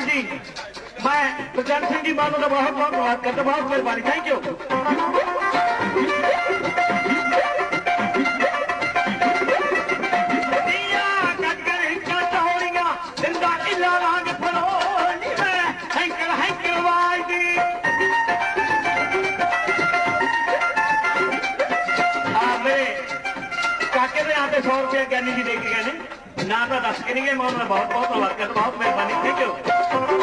सिंह जी मैं गुलजार सिंह जी मानो का बहुत बहुत धन्यवाद करता बहुत मेहरबानी। थैंक यू सौ रुपया कहने जी देखे कहने ना तो दस के नहीं गए, मैं बहुत बहुत धन्यवाद करता बहुत मेहरबानी। Thank you Thank you.